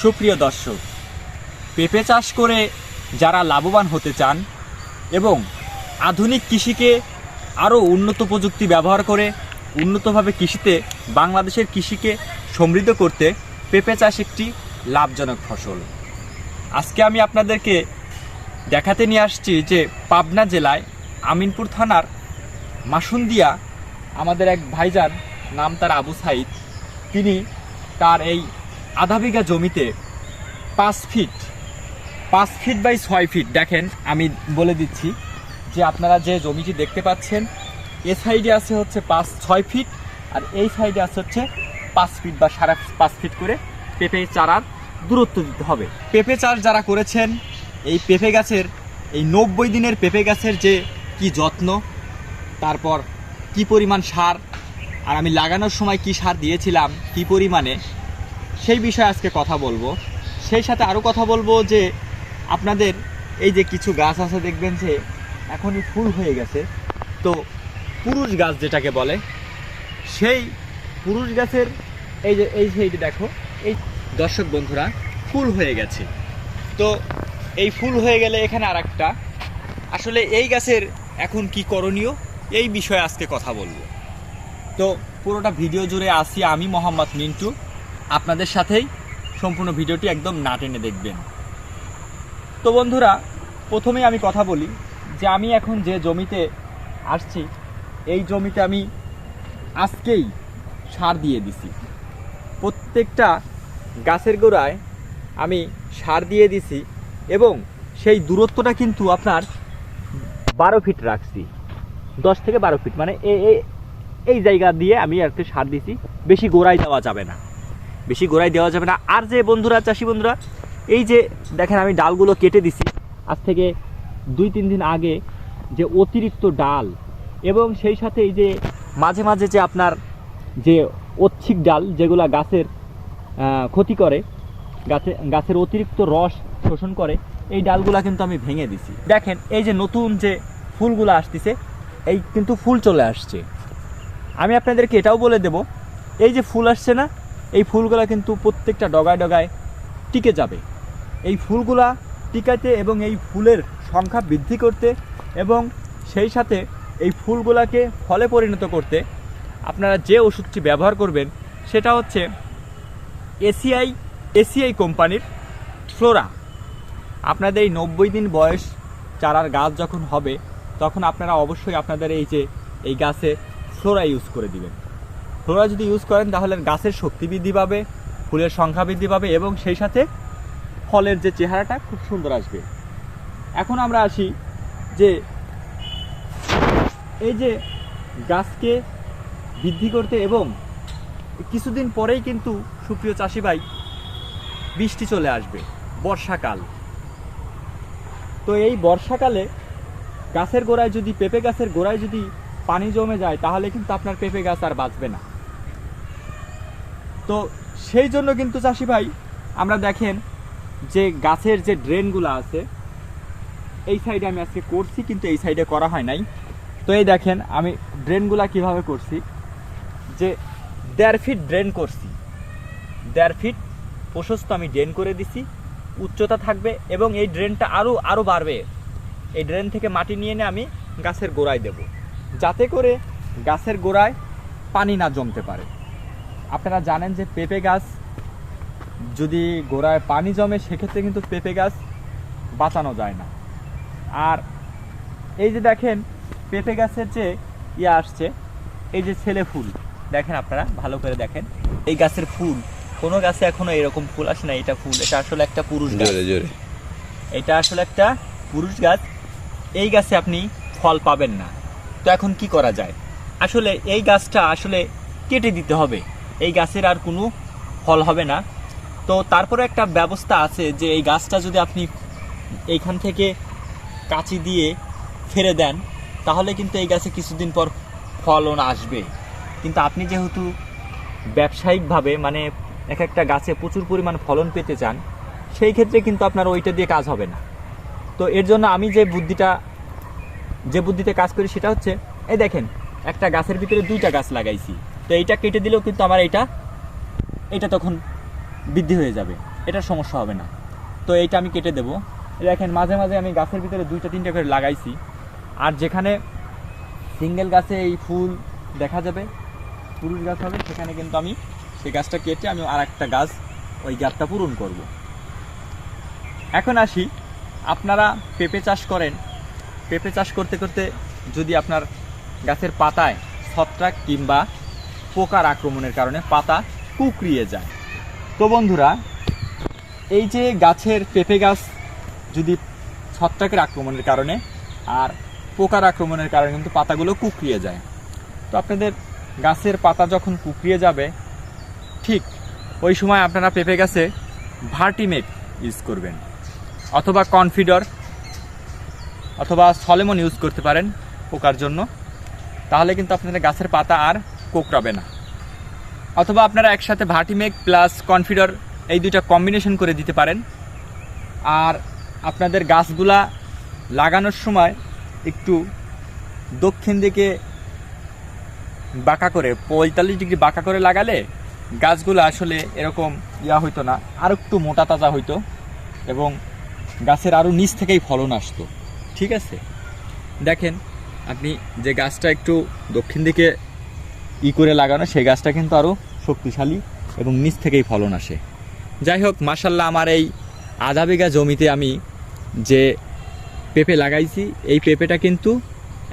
সুপ্রিয় দর্শক, পেঁপে চাষ করে যারা লাভবান হতে চান এবং আধুনিক কৃষিকে আরও উন্নত প্রযুক্তি ব্যবহার করে উন্নতভাবে কৃষিতে বাংলাদেশের কৃষিকে সমৃদ্ধ করতে পেঁপে চাষ একটি লাভজনক ফসল। আজকে আমি আপনাদেরকে দেখাতে নিয়ে আসছি যে পাবনা জেলায় আমিনপুর থানার মাসুন্দিয়া আমাদের এক ভাইজান, নাম তার আবু সাইদ, তিনি তার এই আধা বিঘা জমিতে পাঁচ ফিট পাঁচ ফিট বাই ছয় ফিট দেখেন, আমি বলে দিচ্ছি যে আপনারা যে জমিটি দেখতে পাচ্ছেন, এ সাইডে আছে হচ্ছে পাঁচ, ছয় ফিট আর এই সাইডে আছে হচ্ছে পাঁচ ফিট বা সাড়ে পাঁচ ফিট করে পেঁপে চারার দূরত্ব দিতে হবে। পেঁপে চাষ যারা করেছেন, এই পেঁপে গাছের, এই নব্বই দিনের পেঁপে গাছের যে কি যত্ন, তারপর কি পরিমাণ সার, আর আমি লাগানোর সময় কি সার দিয়েছিলাম, কি পরিমাণে সেই বিষয়ে আজকে কথা বলব। সেই সাথে আরও কথা বলব যে, আপনাদের এই যে কিছু গাছ আছে দেখবেন যে, এখনই ফুল হয়ে গেছে। তো পুরুষ গাছ যেটাকে বলে, সেই পুরুষ গাছের এই যে, এই সাইডে দেখো, এই দর্শক বন্ধুরা, ফুল হয়ে গেছে। তো এই ফুল হয়ে গেলে এখানে আর একটা আসলে এই গাছের এখন কি করণীয়, এই বিষয়ে আজকে কথা বলব। তো পুরোটা ভিডিও জুড়ে আসি আমি, মোহাম্মদ মিন্টু। আপনাদের সাথেই সম্পূর্ণ ভিডিওটি একদম না টেনে দেখবেন। তো বন্ধুরা, প্রথমেই আমি কথা বলি যে আমি এখন যে জমিতে আসছি, এই জমিতে আমি আজকেই সার দিয়ে দিছি। প্রত্যেকটা গাছের গোড়ায় আমি সার দিয়ে দিছি এবং সেই দূরত্বটা কিন্তু আপনার বারো ফিট রাখছি। দশ থেকে বারো ফিট মানে এই জায়গা দিয়ে আমি একটা সার দিছি। বেশি গোড়ায় যাওয়া যাবে না। বেশি গোড়ায় দেওয়া যাবে না। আর যে বন্ধুরা, চাষি বন্ধুরা, এই যে দেখেন আমি ডালগুলো কেটে দিছি। আজ থেকে দুই, তিন দিন আগে যে অতিরিক্ত ডাল এবং সেই সাথে এই যে মাঝে মাঝে যে আপনার যে ঐচ্ছিক ডাল যেগুলা গাছের ক্ষতি করে, গাছে, গাছের অতিরিক্ত রস শোষণ করে, এই ডালগুলা কিন্তু আমি ভেঙে দিছি। দেখেন, এই যে নতুন যে ফুলগুলো আসতেছে, এই কিন্তু ফুল চলে আসছে। আমি আপনাদেরকে এটাও বলে দেব, এই যে ফুল আসছে না এই ফুলগুলা কিন্তু প্রত্যেকটা ডগায় ডগায় টিকে যাবে। এই ফুলগুলা টিকাতে এবং এই ফুলের সংখ্যা বৃদ্ধি করতে এবং সেই সাথে এই ফুলগুলাকে ফলে পরিণত করতে আপনারা যে ওষুধটি ব্যবহার করবেন, সেটা হচ্ছে এসিআই এসিআই কোম্পানির ফ্লোরা। আপনাদের এই নব্বই দিন বয়স চারার গাছ যখন হবে, তখন আপনারা অবশ্যই আপনাদের এই যে, এই গাছে ফ্লোরা ইউজ করে দিবেন। ফ্লোরা যদি ইউজ করেন, তাহলে গাছের শক্তি বৃদ্ধি পাবে, ফুলের সংখ্যা বৃদ্ধি পাবে এবং সেই সাথে ফলের যে চেহারাটা খুব সুন্দর আসবে। এখন আমরা আসি যে এই যে গাছকে বৃদ্ধি করতে এবং কিছুদিন পরেই কিন্তু সুপ্রিয় চাষি ভাই বৃষ্টি চলে আসবে, বর্ষাকাল। তো এই বর্ষাকালে গাছের গোড়ায় যদি, পেঁপে গাছের গোড়ায় যদি পানি জমে যায়, তাহলে কিন্তু আপনার পেঁপে গাছ আর বাঁচবে না। তো সেই জন্য কিন্তু চাষি ভাই, আমরা দেখেন যে গাছের যে ড্রেনগুলো আছে, এই সাইডে আমি আজকে করছি, কিন্তু এই সাইডে করা হয় নাই। তো এই দেখেন, আমি ড্রেনগুলা কীভাবে করছি, যে দেড় ফিট ড্রেন করছি। দেড় ফিট প্রশস্ত আমি ড্রেন করে দিছি, উচ্চতা থাকবে এবং এই ড্রেনটা আরও আরও বাড়বে। এই ড্রেন থেকে মাটি নিয়ে এনে আমি গাছের গোড়ায় দেব, যাতে করে গাছের গোড়ায় পানি না জমতে পারে। আপনারা জানেন যে পেঁপে গাছ যদি গোড়ায় পানি জমে সেক্ষেত্রে কিন্তু পেঁপে গাছ বাঁচানো যায় না। আর এই যে দেখেন পেঁপে গাছের যে ইয়ে আসছে এই যে ছেলে ফুল দেখেন আপনারা ভালো করে দেখেন। এই গাছের ফুল কোনো গাছে এখনও এরকম ফুল আসে না এটা ফুল এটা আসলে একটা পুরুষ গাছ। এটা আসলে একটা পুরুষ গাছ এই গাছে আপনি ফল পাবেন না। তো এখন কি করা যায়? আসলে এই গাছটা আসলে কেটে দিতে হবে। এই গাছের আর কোনো ফল হবে না। তো তারপরে একটা ব্যবস্থা আছে যে এই গাছটা যদি আপনি এইখান থেকে কাঁচি দিয়ে ফেলে দেন, তাহলে কিন্তু এই গাছে কিছুদিন পর ফলন আসবে। কিন্তু আপনি যেহেতু ব্যবসায়িকভাবে মানে এক একটা গাছে প্রচুর পরিমাণ ফলন পেতে চান, সেই ক্ষেত্রে কিন্তু আপনার ওইটা দিয়ে কাজ হবে না। তো এর জন্য আমি যে বুদ্ধিটা, যে বুদ্ধিতে কাজ করি সেটা হচ্ছে, এই দেখেন, একটা গাছের ভিতরে দুইটা গাছ লাগাইছি। তো এইটা কেটে দিলেও কিন্তু আমার এইটা এটা তখন বৃদ্ধি হয়ে যাবে। এটা সমস্যা হবে না। তো এইটা আমি কেটে দেবো। দেখেন, মাঝে মাঝে আমি গাছের ভিতরে দুইটা, তিনটা করে লাগাইছি। আর যেখানে সিঙ্গেল গাছে এই ফুল দেখা যাবে, পুরুষ গাছ হবে, সেখানে কিন্তু আমি সেই গাছটা কেটে আমি আর একটা গাছ ওই গ্যাপটা পূরণ করব। এখন আসি, আপনারা পেঁপে চাষ করেন। পেঁপে চাষ করতে করতে যদি আপনার গাছের পাতায় ছত্রাক কিংবা পোকার আক্রমণের কারণে পাতা কুকড়িয়ে যায়। তো বন্ধুরা, এই যে গাছের পেঁপে গাছ যদি ছত্রাকের আক্রমণের কারণে আর পোকার আক্রমণের কারণে কিন্তু পাতাগুলো কুকড়িয়ে যায়। তো আপনাদের গাছের পাতা যখন কুকড়িয়ে যাবে, ঠিক ওই সময় আপনারা পেঁপে গাছে ভার্টিমেক ইউজ করবেন অথবা কনফিডর অথবা সলেমন ইউজ করতে পারেন পোকার জন্য। তাহলে কিন্তু আপনাদের গাছের পাতা আর কোকড়াবে না। অথবা আপনারা একসাথে ভার্টিমেক প্লাস কনফিডার এই দুইটা কম্বিনেশন করে দিতে পারেন। আর আপনাদের গাছগুলা লাগানোর সময় একটু দক্ষিণ দিকে বাঁকা করে, পঁয়তাল্লিশ ডিগ্রি বাঁকা করে লাগালে গাছগুলো আসলে এরকম ইয়া হইতো না, আর একটু মোটা তাজা হইতো এবং গাছের আরও নিচ থেকেই ফলন আসতো। ঠিক আছে? দেখেন, আপনি যে গাছটা একটু দক্ষিণ দিকে ই করে লাগানো, সেই গাছটা কিন্তু আরও শক্তিশালী এবং নিচ থেকেই ফলন আসে। যাই হোক মাসাল্লাহ আমার এই আধা বিঘা জমিতে আমি যে পেঁপে লাগাইছি, এই পেঁপেটা কিন্তু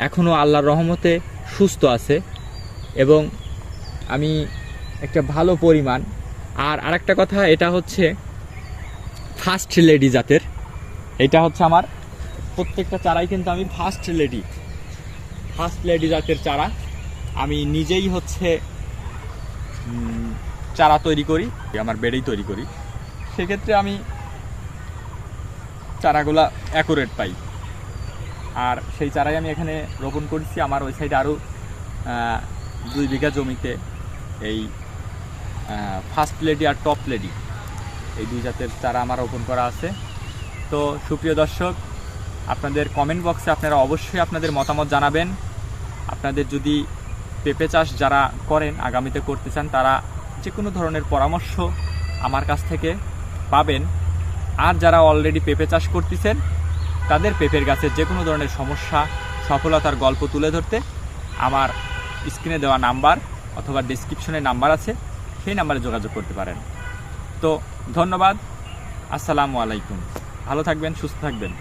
এখনও আল্লাহর রহমতে সুস্থ আছে এবং আমি একটা ভালো পরিমাণ। আর আরেকটা কথা, এটা হচ্ছে ফার্স্ট লেডি জাতের। এটা হচ্ছে আমার প্রত্যেকটা চারাই কিন্তু আমি ফার্স্ট লেডি ফার্স্ট লেডি জাতের চারা। আমি নিজেই হচ্ছে চারা তৈরি করি, আমার বেডেই তৈরি করি। সেক্ষেত্রে আমি চারাগুলা অ্যাকুরেট পাই। আর সেই চারাই আমি এখানে রোপণ করেছি। আমার ওই সাইডে আরও দুই বিঘা জমিতে এই ফার্স্ট লেডি আর টপ লেডি এই দুই জাতের চারা আমার রোপণ করা আছে। তো সুপ্রিয় দর্শক, আপনাদের কমেন্ট বক্সে আপনারা অবশ্যই আপনাদের মতামত জানাবেন। আপনাদের যদি পেঁপে চাষ যারা করেন, আগামীতে করতে চান, তারা যে কোনো ধরনের পরামর্শ আমার কাছ থেকে পাবেন। আর যারা অলরেডি পেঁপে চাষ করতেছেন, তাদের পেঁপের গাছের যে কোনো ধরনের সমস্যা, সফলতার গল্প তুলে ধরতে আমার স্ক্রিনে দেওয়া নাম্বার অথবা ডিসক্রিপশনে নাম্বার আছে, সেই নাম্বারে যোগাযোগ করতে পারেন। তো ধন্যবাদ, আসসালামু আলাইকুম। ভালো থাকবেন, সুস্থ থাকবেন।